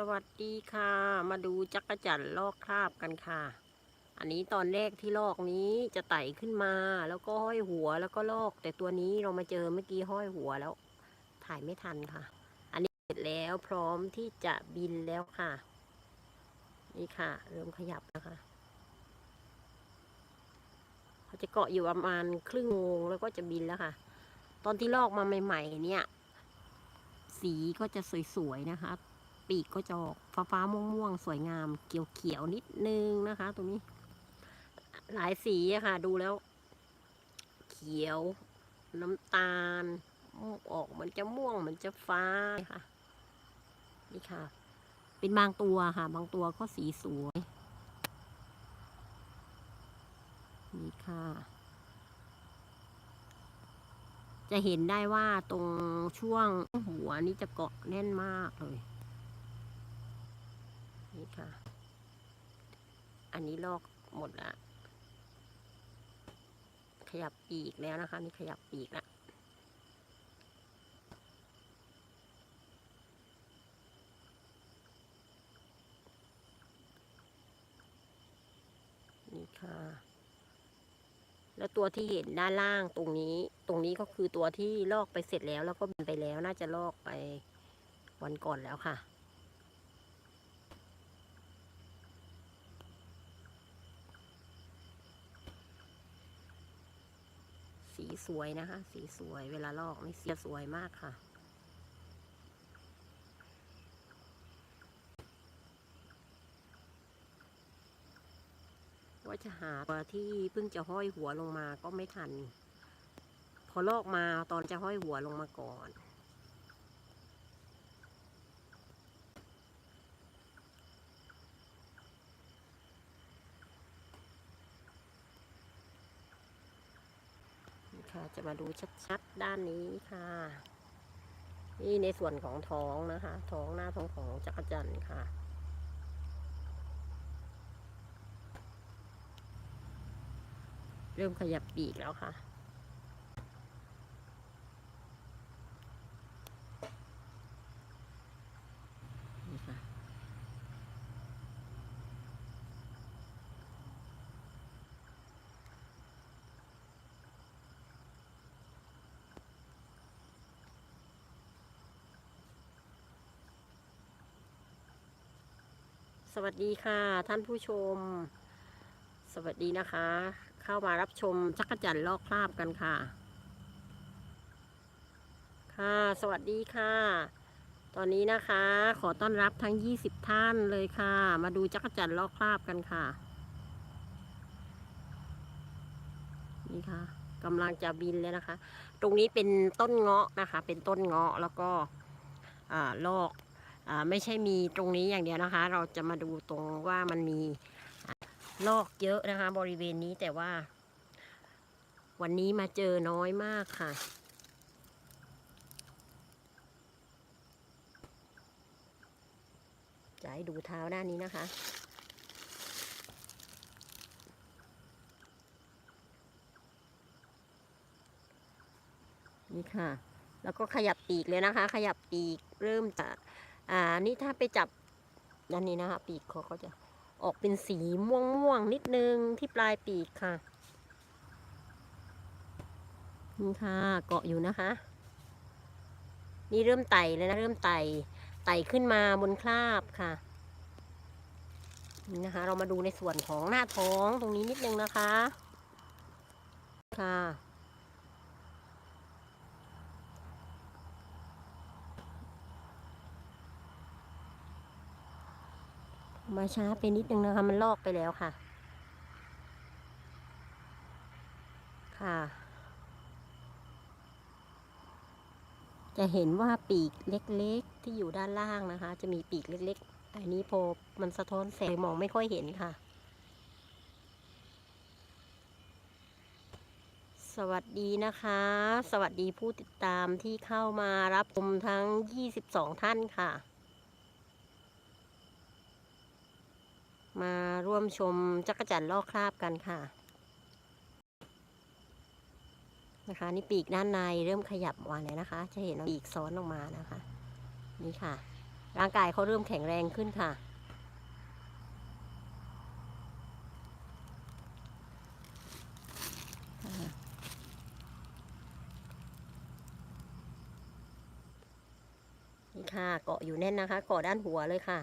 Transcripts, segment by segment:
สวัสดีค่ะ มาดูจักรจั่นลอกคราบกันค่ะ อันนี้ตอนแรกที่ลอกนี้จะไต่ขึ้นมา แล้วก็ห้อยหัวแล้วก็ลอก แต่ตัวนี้เรามาเจอเมื่อกี้ห้อยหัวแล้ว ถ่ายไม่ทันค่ะ อันนี้เสร็จแล้วพร้อมที่จะบินแล้วค่ะ นี่ค่ะ เริ่มขยับนะคะเขาจะเกาะอยู่ประมาณครึ่งโมงแล้วก็จะบินแล้วค่ะ ตอนที่ลอกมาใหม่ ๆ เนี่ย สีก็จะสวยๆนะคะ ปีกก็จะออกฟ้าฟ้าๆม่วงๆสวยงามเขียวๆนิดนึงนะคะ ตรงนี้ หลายสีอะค่ะ ดูแล้ว เขียว น้ำตาลออกมันจะม่วงมันจะฟ้าค่ะ นี่ค่ะ เป็นบางตัวค่ะ บางตัวก็สีสวย นี่ค่ะจะเห็นได้ว่าตรงช่วงหัวนี่จะเกาะแน่นมากเลย นี่ค่ะ อันนี้ลอกหมดละขยับปีกแล้วนะคะ นี่ขยับปีกละนี่ค่ะ แล้วตัวที่เห็นด้านล่างตรงนี้ ตรงนี้ก็คือตัวที่ลอกไปเสร็จแล้ว แล้วก็บินไปแล้ว น่าจะลอกไปวันก่อนแล้วค่ะ สวยนะคะ สีสวยเวลาลอกนี่สีสวยมากค่ะ ว่าจะหาตัวที่เพิ่งจะห้อยหัวลงมาก็ไม่ทัน พอลอกมาตอนจะห้อยหัวลงมาก่อน นี่ ค่ะ จะมาดูชัดๆด้านนี้ค่ะ นี่ในส่วนของท้องนะคะ ท้องหน้าท้องของจักรจันทร์ค่ะ เริ่มขยับปีกแล้วค่ะ สวัสดีค่ะ ท่านผู้ชม สวัสดีนะคะ เข้ามารับชมจักรจันลอกคราบกันค่ะ ค่ะ สวัสดีค่ะ ตอนนี้นะคะ ขอต้อนรับทั้ง 20 ท่านเลยค่ะ มาดูจักรจันลอกคราบกันค่ะ นี่ค่ะกำลังจะบินเลยนะคะ ตรงนี้เป็นต้นเงาะนะคะ เป็นต้นเงาะแล้วก็อ่าลอก ไม่ใช่มีตรงนี้อย่างเดียวนะคะ เราจะมาดูตรงว่ามันมีลอกเยอะนะคะ บริเวณนี้แต่ว่า วันนี้มาเจอน้อยมากค่ะจะให้ดูเท้าด้านนี้นะคะ นี่ค่ะ แล้วก็ขยับปีกเลยนะคะ ขยับปีกเริ่มจะ อ่านี่ถ้าไปจับด้านนี้นะคะ ปีกเขาก็จะออกเป็นสีม่วงม่วงๆนิดนึงที่ปลายปีกค่ะนี่ค่ะเกาะอยู่นะคะ นี่เริ่มไต่แล้วนะเริ่มไต่ไต่ขึ้นมาบนคราบค่ะนี่นะคะ เรามาดูในส่วนของหน้าท้องตรงนี้นิดนึงนะคะ ค่ะ มาช้าไปนิดนึงนะคะ มันลอกไปแล้วค่ะ ค่ะ จะเห็นว่าปีกเล็กๆที่อยู่ด้านล่างนะคะ จะมีปีกเล็กๆ อันนี้พอมันสะท้อนแสงมองไม่ค่อยเห็นค่ะ สวัสดีนะคะ สวัสดีผู้ติดตามที่เข้ามารับชมทั้ง 22 ท่านค่ะ มาร่วมชมจักรจันทร์ลอกคราบกันค่ะ นะคะนี่ปีกด้านในเริ่มขยับมาแล้วนะคะ จะเห็นปีกซ้อนลงมานะคะ นี่ค่ะ ร่างกายเขาเริ่มแข็งแรงขึ้นค่ะ นี่ค่ะเกาะอยู่แน่นนะคะ เกาะด้านหัวเลยค่ะ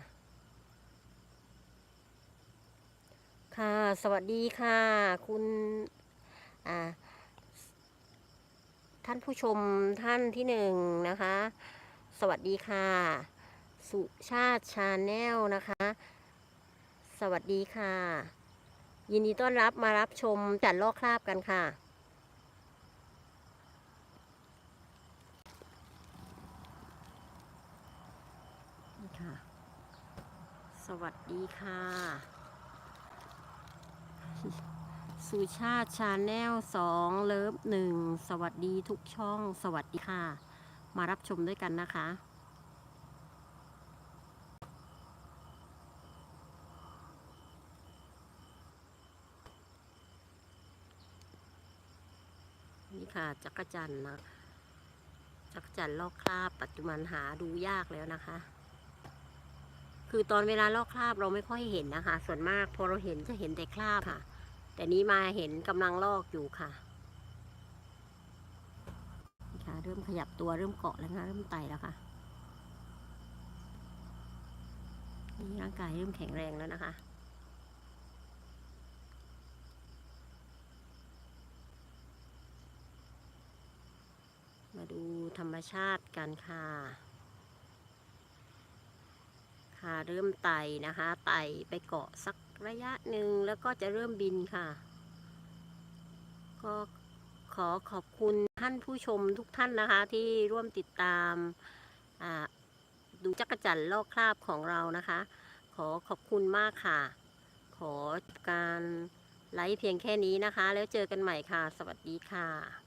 ค่ะ สวัสดีค่ะ คุณท่านผู้ชมท่านที่หนึ่งนะคะ สวัสดีค่ะ สุชาติชาแนลนะคะ สวัสดีค่ะ ยินดีต้อนรับมารับชมจัดลอกคราบกันค่ะสวัสดีค่ะ สุชาติชาแนลสองเลิฟหนึ่งสวัสดีทุกช่องสวัสดีค่ะ มารับชมด้วยกันนะคะ นี่ค่ะ จักรจันนะ จักรจันลอกคราบปัจจุบันหาดูยากแล้วนะคะคือตอนเวลาลอกคราบเราไม่ค่อยเห็นนะคะ ส่วนมากพอเราเห็นจะเห็นแต่คราบค่ะ แต่นี้มาเห็นกำลังลอกอยู่ค่ะค่ะ เริ่มขยับตัวเริ่มเกาะแล้วนะเริ่มไต่แล้วค่ะนี่ร่างกายเริ่มแข็งแรงแล้วนะคะ มาดูธรรมชาติกันค่ะ ค่ะเริ่มไต่นะคะ ไต่ไปเกาะสักระยะหนึ่งแล้วก็จะเริ่มบินค่ะ ก็ขอขอบคุณท่านผู้ชมทุกท่านนะคะ ที่ร่วมติดตามดูจักรจันทร์ลอกคราบของเรานะคะ ขอขอบคุณมากค่ะ ขอการไลฟ์เพียงแค่นี้นะคะ แล้วเจอกันใหม่ค่ะ สวัสดีค่ะ